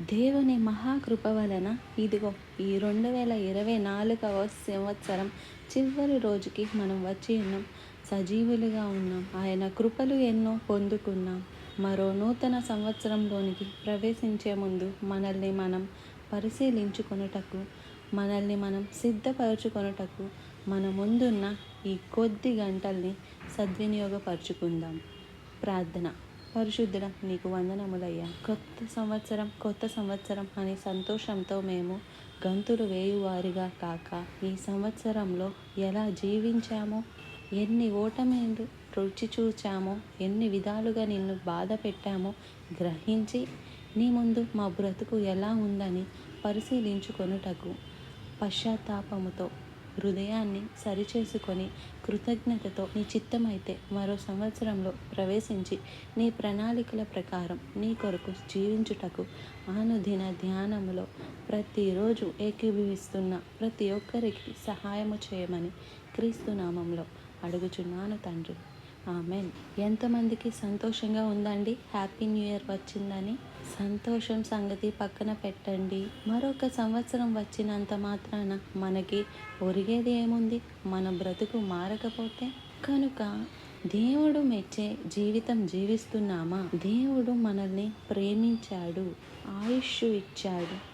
దేవుని మహాకృప వలన ఇదిగో ఈ రెండు వేల ఇరవై నాలుగవ సంవత్సరం చివరి రోజుకి మనం వచ్చి ఉన్నాం. సజీవులుగా ఉన్నాం. ఆయన కృపలు ఎన్నో పొందుకున్నాం. మరో నూతన సంవత్సరంలోనికి ప్రవేశించే ముందు మనల్ని మనం పరిశీలించుకొనుటకు మనల్ని మనం సిద్ధపరచుకొనుటకు మన ముందున్న ఈ కొద్ది గంటల్ని సద్వినియోగపరుచుకుందాం. ప్రార్థన. పరిశుద్ధుడ నీకు వందనములయ్యా. కొత్త సంవత్సరం కొత్త సంవత్సరం అనే సంతోషంతో మేము గంతులు వేయువారిగా కాక ఈ సంవత్సరంలో ఎలా జీవించామో ఎన్ని ఓటమిలు రుచి చూచామో ఎన్ని విధాలుగా నిన్ను బాధ పెట్టామో గ్రహించి నీ ముందు మా బ్రతుకు ఎలా ఉందని పరిశీలించుకొనుటకు పశ్చాత్తాపముతో హృదయాన్ని సరిచేసుకొని కృతజ్ఞతతో నీ చిత్తమైతే మరో సంవత్సరంలో ప్రవేశించి నీ ప్రణాళికల ప్రకారం నీ కొరకు జీవించుటకు ఆనుదిన ధ్యానములో ప్రతిరోజు ఏకీభవిస్తున్న ప్రతి ఒక్కరికి సహాయము చేయమని క్రీస్తు నామంలో అడుగుచున్నాను తండ్రి. ఆమెన్. ఎంతమందికి సంతోషంగా ఉందండి? హ్యాపీ న్యూ ఇయర్ వచ్చిందని. సంతోషం సంగతి పక్కన పెట్టండి. మరొక సంవత్సరం వచ్చినంత మాత్రాన మనకి ఒరిగేది ఏముంది? మన బ్రతుకు మారకపోతే? కనుక దేవుడు మెచ్చే జీవితం జీవిస్తున్నామా? దేవుడు మనల్ని ప్రేమించాడు ఆయుష్ ఇచ్చాడు.